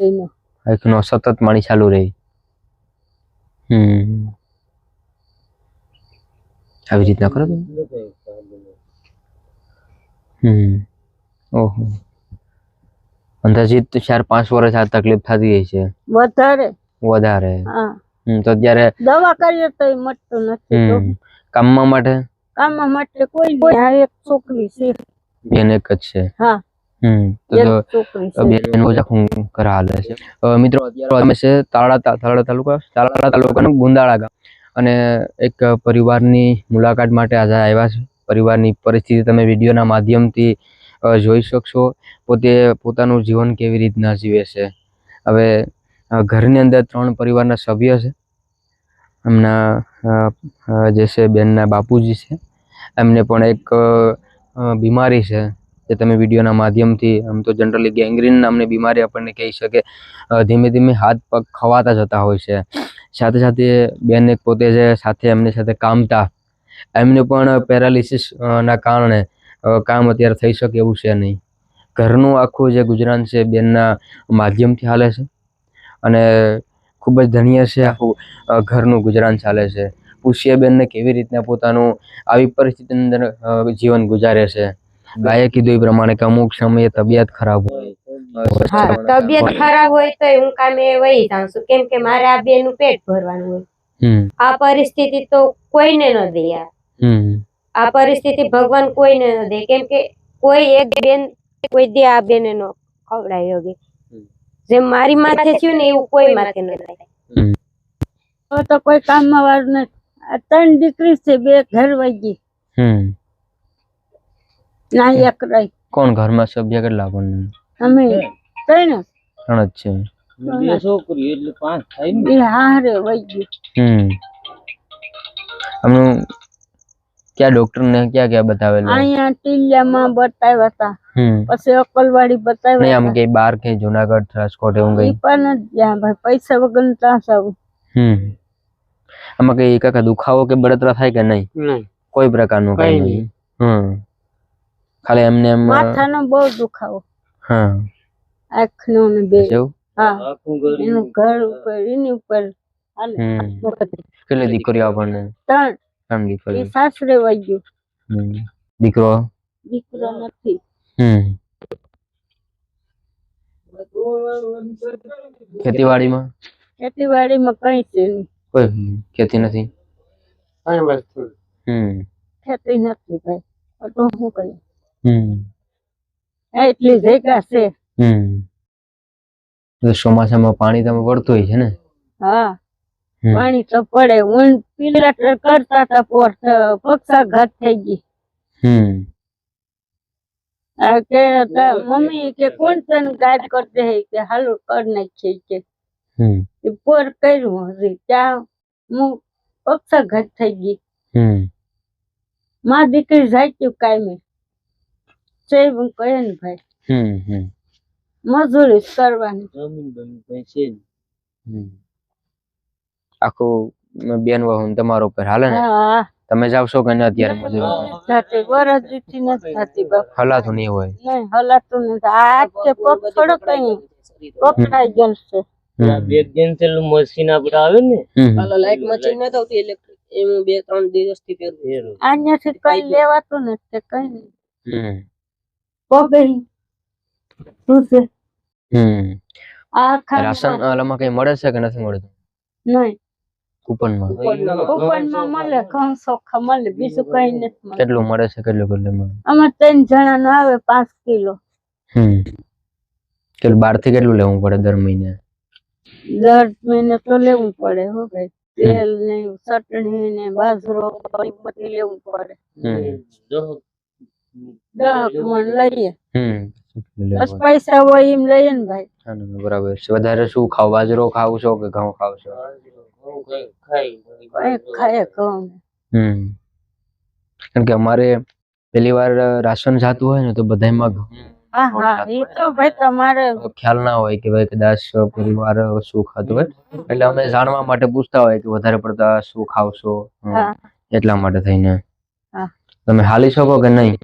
એનો. સતત પાણી ચાલુ રહી. હમ. આવી રીતના કરો? હમ. ઓહો. અંદાજિત ચાર પાંચ વર્ષ આ તકલીફ થતી હોય છે. વધારે. વધારે. તો ત્યારે દવા કરીએ તો મટતું નથી કામમાં માટે? કામમાં માટે કોઈ એક છોકરી છે. એને એક જ છે. હા. મિત્રો અત્યારે અમે છે તાળા તાળા તાલુકા તાળા તાલુકાનું ગુંદાળા ગામ. અને એક પરિવારની મુલાકાત માટે આજે આવ્યા છે. પરિવારની પરિસ્થિતિ તમે વિડીયોના માધ્યમથી જોઈ શકશો. પોતે પોતાનું જીવન કેવી રીતના જીવે છે. હવે ઘરની અંદર ત્રણ પરિવારના સભ્ય છે. એમના જે છે બેનના બાપુજી છે. એમને પણ એક બીમારી છે. જે તમે વિડીયોના માધ્યમથી આમ તો જનરલી ગેંગ્રીન નામની બીમારી આપણને કહી શકે. ધીમે ધીમે હાથ પગ ખવાતા જતા હોય છે. સાથે સાથે બેન એક પોતે જે સાથે એમની સાથે કામતા. એમને પણ પેરાલિસિસના કારણે કામ અત્યારે થઈ શકે એવું છે નહીં. ઘરનું આખું જે ગુજરાન છે, બેનના માધ્યમથી હાલે છે. અને ખૂબ જ ધન્ય છે આખું ઘરનું ગુજરાન ચાલે છે. પૂછીએ બેનને કેવી રીતના પોતાનું આવી પરિસ્થિતિની અંદર જીવન ગુજારે છે. ગાયે કીધું એ પ્રમાણે કે અમુક સમયે તબિયત ખરાબ હોય. હા તબિયત ખરાબ હોય તો હું કામે વહી જાઉં છું. કેમ કે મારે આ બેનું પેટ ભરવાનું હોય. આ પરિસ્થિતિ તો કોઈને ન દે યાર. આ પરિસ્થિતિ ભગવાન કોઈને ન દે. કેમ કે કોઈ એક બેન કોઈ દે આ બેને નો ખવડાવી શકે જેમ મારી માથે થયું ને એવું કોઈ માથે ન થાય. હવે તો કોઈ કામમાં વાર નથી. આ ત્રણ દીકરી છે બે ઘર વહી હમ. ના એક રહી કોણ ઘરમાં સભ્ય કેટલા આપણને અમે ત્રણ ત્રણ જ છે બે છોકરી એટલે પાંચ થાય ને એ હારે વહી ગઈ હમ આમનું ક્યાં ડોક્ટર ને ક્યાં ક્યાં બતાવેલું અહીંયા ટીલિયામાં બતાવ્યા હતા હમ પછી અકલવાડી નહીં બતાવ્યા આમ હતા. કે બાર કે જુનાગઢ રાજકોટ એવું ઈ કઈ પણ નથી જ્યાં ભાઈ પૈસા વગર ત્રાસ આવું હમ આમાં કઈ કાકા દુખાવો કે બળતરા થાય કે નહીં નહીં કોઈ પ્રકારનું કઈ કઈ નહીં હમ ખાલી એમને એમ માથાનો બહુ દુખાવો. હા. આંખનો ને બે. હા. આખું ઘર એનું ઘર ઉપર એની ઉપર હમ. કેટલી દીકરીઓ આપણને? ત્રણ. ત્રણ એ દીકરીઓ સાસરે હમ. દીકરો? દીકરો નથી. હમ. ખેતીવાડીમાં? ખેતીવાડીમાં કઈ છે કોઈ ખેતી નથી? કઈ વસ્તુ હમ. ખેતી નથી કઈ તો શું કરીએ હમ એટલી જગ્યા છે. ચોમાસામાં પાણી તમે પડતું હોય છે ને? હા. પાણી તો પડે. ઊંડ પીલા કરતા હતા પોર પક્ષા ઘાત થઈ ગઈ. હમ. આ કે મમ્મી કે કોણ તને ગાઈડ કરતે હે? કે હાલો કર નાખીએ કે. હમ. પોર કર્યું હજી. ત્યાં હું પક્ષા ઘાત થઈ ગઈ. હમ. માં દીકરી જાય ત્યું કાયમી. છે હું ને ભાઈ. હમ હમ. મજૂરી કરવાની. છે આખું બેન વહુન તમારો ઉપર હાલે ને? તમે જાવ છો કે અત્યારે મજૂરી થતી વરસ દીઠી નથી થતી હલાતું નહીં હોય. નહીં હલાતું નથી. આ કે પગ થોડો કઈ પકડાઈ ગયેલ છે. બે બે કેન્સલ મશીન આપણે આવે ને. લાઈટ મશીન ન આવતી ઇલેક્ટ્રિક એ હું બે ત્રણ દિવસથી પહેરું. કઈ લેવાતું નથી કઈ નહીં. હમ. પગે શું છે? હમ. આ ખાલી રાશન ઓલામાં કઈ મળે છે કે નથી મળતું? નહીં. કૂપનમાં. કૂપનમાં મળે ઘઉં ચોખા મળે બીજું કઈ નથી કેટલું મળે છે કેટલું કેટલું મળે? આમાં ત્રણ જણા નો આવે પાંચ કિલો. હમ. કેટલું બારથી કેટલું લેવું પડે દર મહિને? દર મહિને તો લેવું પડે હો ભાઈ. તેલ ને ચટણી ને બાજરો બધું લેવું પડે. લઈએ. હમ. કેટલું લેવું બસ પૈસા હોય એમ લઈએ ને ભાઈ. હા, ના, ના, બરાબર છે. વધારે શું ખાવ? બાજરો ખાવ છો કે ઘઉં ખાવ છો? ખાય ઘઉં હમ. કારણ કે અમારે પેલી વાર રાશન જાતું હોય ને તો તમારે ખ્યાલ ના હોય કે ભાઈ કદાચ પરિવાર શું ખાતું હોય. એટલે અમે જાણવા માટે પૂછતા હોય કે વધારે પડતા શું ખાવશો એટલા માટે થઈને. તમે હાલી શકો કે નહીં?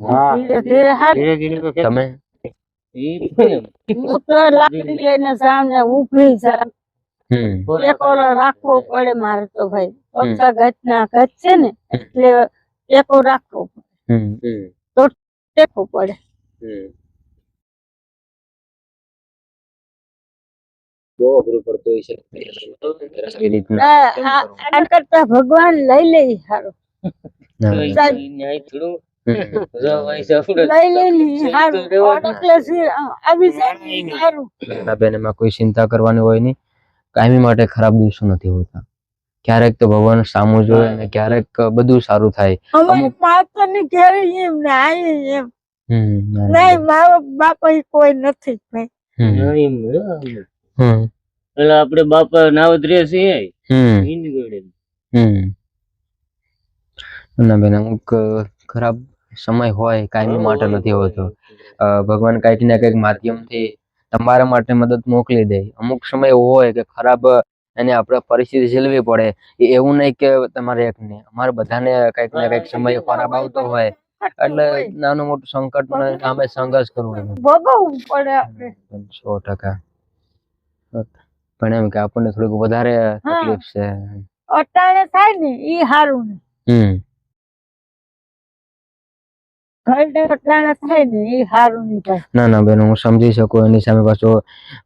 હા. ધીરે ધીરે હાલ ધીરે ધીરે તો તમે? હું તો લાકડી લઈને સામે ઊભી જાઉં એક ઓલો રાખવો પડે મારે તો ભાઈ. પક્ષા ઘટના ઘટ છે ને એટલે ટેકો રાખવો પડે. હમ. હમ, ટેકો પડે. ભગવાન લઈ લે ઈ એટલે એમાં કોઈ ચિંતા કરવાની હોય નહીં. કાયમી માટે ખરાબ દિવસો નથી હોતા. ક્યારેક તો ભગવાન સામું જોઈએ અને ક્યારેક બધું સારું થાય. અમારી માતા ની ઘેરે એમ ને આ એમ. હમ નહીં મારા બાપા કોઈ નથી ભાઈ. પેલા આપણે બાપા નાવદ રે છે હમ. ઈની જોડે. હમ. ના બેન અમુક ખરાબ સમય હોય કાયમી માટે નથી હોતો. ભગવાન કંઈક ને કંઈક માધ્યમથી તમારા માટે મદદ મોકલી દે. અમુક સમય એવો હોય કે ખરાબ એને આપણે પરિસ્થિતિ ઝીલવી પડે એ એવું નહીં કે તમારે એક નહીં અમારે બધાને કંઈક ને કંઈક સમય ખરાબ આવતો હોય. એટલે નાનું મોટું સંકટ સામે સંઘર્ષ કરવો ભોગવવું પડે આપણે. સો ટકા. પણ એમ કે આપણને થોડુંક વધારે તકલીફ છે. અટાણે થાય ને એ સારું હમ. ને ઈ હારું નહીં ભાઈ ના ના બેન હું સમજી શકું એની સામે પાછો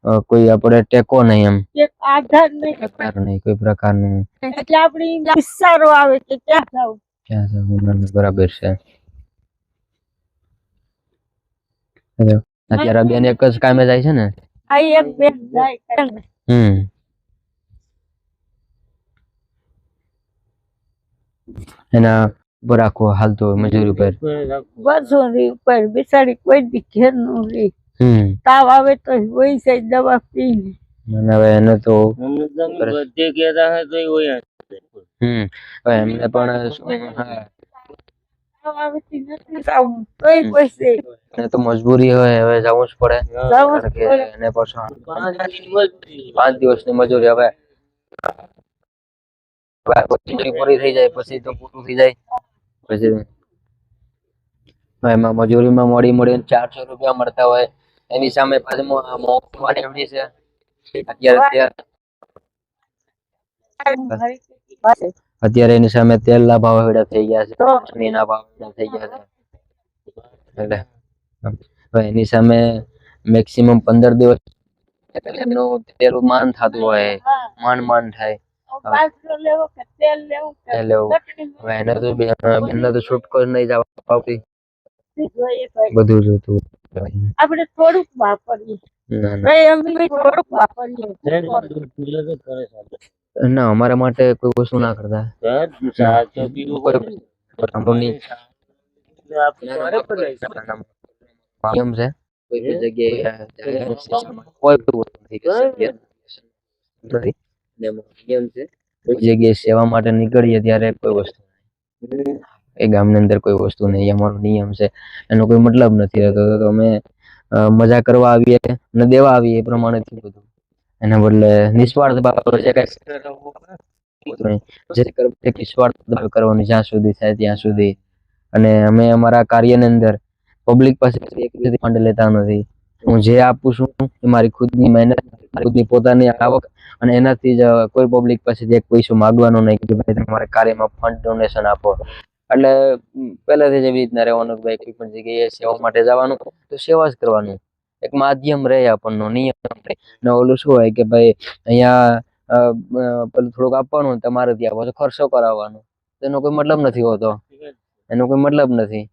અ, કોઈ આપણે ટેકો નહીં એમ. એક આધાર નહીં પ્રકાર નહીં કોઈ પ્રકારનું. એટલે આપડી વિસ્તારો આવે કે ક્યાં જાવ. ક્યાં છે હું ના, ના, બરાબર છે. હેલો. અત્યારે બેન એક જ કામે જાય છે ને? આ એક બેન જાય કરે ને. હમ. એના ઉપર હાલ હાલતો મજૂરી પર. બસોની ઉપર બિચારી કોઈ દી ઘેરનું રહી. તાવ આવે તો હોય છે દવા પી હવે એને તો અમને તો અમે બધે કહેતા હોય તો હોય હમ. હવે એમને પણ તો મજબૂરી હોય જવું જ પડે. પાછો પાંચ દિવસની મજૂરી. પાંચ દિવસની મજૂરી હવે. પૂરી થઈ જાય પછી તો પૂરું થઈ જાય. પછી એમાં મજૂરીમાં મોડી મોડી ચારસો રૂપિયા મળતા હોય, એની સામે પાછી મોંઘવારી એવડી છે. અત્યારે એની સામે તેલના ભાવ હેડા થઈ ગયા છે તો ચટણીના ભાવ હેડા થઈ ગયા છે. એટલે એની સામે મેક્સિમમ પંદર દિવસ એમનું તેલ માન થતું હોય, માન માન થાય. બાજરો લેવો કે તેલ લેવું કે તેલ લેવું. ચટણી હવે એને તો બે- બેનને તો છૂટકો જ નહીં જવા પાવતી જોઈએ ભાઈ. બધું જોતું આપણે થોડુંક વાપરીએ ના ના ભાઈ અમે બી થોડુંક વાપરીએ ત્રણ દૂધ પીલે તો કરે સાહેબ. ના અમારા માટે કોઈ વસ્તુ ના કરતા ત્રણ ચા તો પીવું કોઈ પડે. કંપની એટલે આપણે ઘરે પણ નિયમ છે કોઈ પણ જગ્યાએ કોઈ પણ વસ્તુ નથી છે? કોઈ જગ્યાએ સેવા માટે નીકળીએ ત્યારે કોઈ વસ્તુ એ ગામની અંદર કોઈ વસ્તુ નહીં અમારો નિયમ છે. એનો કોઈ મતલબ નથી રહેતો. તો અમે મજા કરવા આવીએ ને દેવા આવીએ એ પ્રમાણે થયું બધું. એના બદલે નિસ્વાર્થ ભાવ છે કઈ જે નિસ્વાર્થ ભાવે કરવાનું જ્યાં સુધી થાય ત્યાં સુધી. અને અમે અમારા કાર્યની અંદર પબ્લિક પાસે એક ફંડ લેતા નથી. હું જે આપું છું, એ મારી ખુદની મહેનત ખુદની પોતાની આવક અને એનાથી જ કોઈ પબ્લિક પાસેથી એક પૈસો માંગવાનો નહીં કે ભાઈ તમારે કાર્યમાં ફંડ ડોનેશન આપો. એટલે પહેલાથી જ એવી રીતના રહેવાનું કે ભાઈ કોઈ પણ જગ્યાએ સેવા માટે જવાનું, તો સેવા જ કરવાનું. એક માધ્યમ રહે આપણનો, નિયમ ને ઓલું શું હોય કે ભાઈ અહીંયા પેલું થોડુંક આપવાનું તમારે ત્યાં પાછો ખર્ચો કરાવવાનો. એનો કોઈ મતલબ નથી હોતો. એનો કોઈ મતલબ નથી.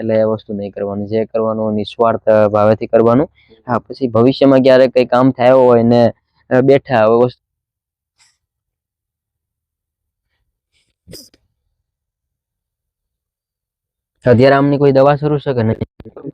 એટલે એ વસ્તુ નહીં કરવાની. જે કરવાનું નિસ્વાર્થ ભાવેથી કરવાનું. હા, પછી ભવિષ્યમાં ક્યારેક કઈ કામ થયો હોય ને બેઠા હોય વસ્તુ અત્યારે આમની કોઈ દવા શરૂ છે કે નહીં?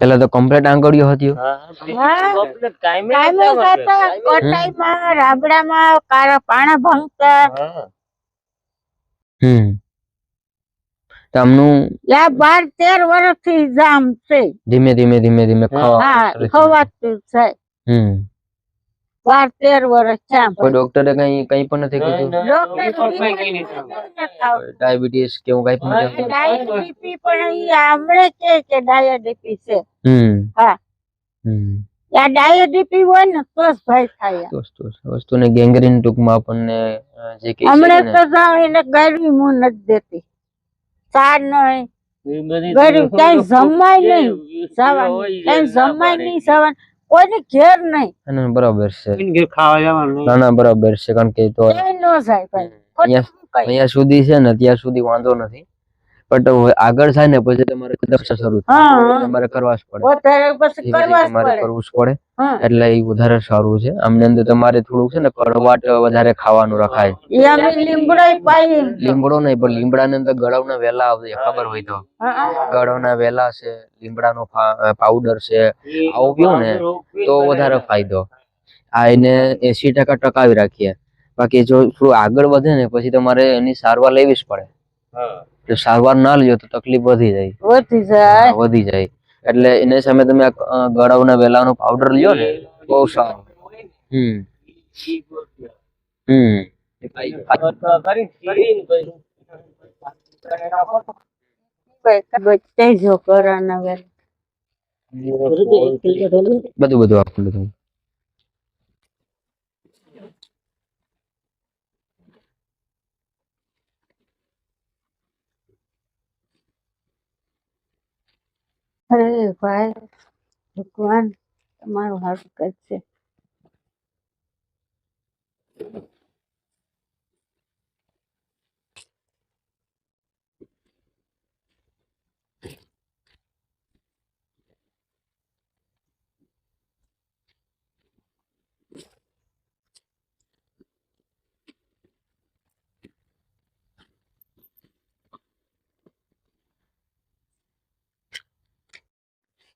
પેલા તો કમ્પ્લેટ આંગળીઓ હતી. કોટાઈમાં રાબડામાં કાળા પાણા ભંગતા હમ. તમનું આ બાર તેર વર્ષથી જામ છે. ધીમે ધીમે ધીમે ધીમે ખાવા ખવાતું છે. હમ. બાર તેર વર્ષ છે કોઈ ડોક્ટરે કઈ કઈ પણ નથી કીધું? ડાયાબિટીસ કે એવું કઈ પણ ડાયાબિટી પણ હમણે કે કે ડાયાબિટી છે. હમ. હા. હમ. આ ડાયાબિટી હોય ને તો જ ભાઈ થાય. તો તો વસ્તુને ગેંગ્રીન ટૂંકમાં આપણને જે કહી હમણે તો જાવ એને ગરમી હું નથી દેતી. સાર નહીં ગરીબ જમાય નહીં હોય જવાનું. ઈ ક્યાંય ના જમાય નહીં જવાનું. કોઈને ઘેર નહીં. ના, ના, બરાબર છે. ઘેર ખાવા જવાનું ના ના બરાબર છે કારણ કે તો ન જાય ભાઈ. અહીંયા અહીંયા સુધી છે ને ત્યાં સુધી વાંધો નથી. હવે આગળ થાય ને પછી તમારે કદાચ શરૂ. તમારે કરવા જ પડે. તમારે કરવું જ પડે. એટલે એ વધારે સારું છે. આમને અંદર તમારે થોડુંક છે ને કડવાટ વધારે ખાવાનું રખાય. એ અમે લીમડાઈ પાઈ લીમડો નહીં પણ લીમડા ની અંદર ગળાવના વેલા આવશે ખબર હોય તો. ગળાવના વેલા છે લીમડાનો પાવડર છે આવું પીવું ને તો વધારે ફાયદો. આ એને એસી ટકા ટકાવી રાખીએ. બાકી જો થોડું આગળ વધે ને પછી તમારે એની સારવાર લેવી જ પડે. હા. જો સારવાર ના લ્યો તો તકલીફ વધી જાય. વધી જાય. વધી જાય. એટલે એની સામે તમે ગળાવ ગળાવના વેલાનો પાવડર લ્યો ને બહુ સારું. હમ. હમ. બધું બધું આપું બધું અરે ભાઈ ભગવાન તમારું હારું કરશે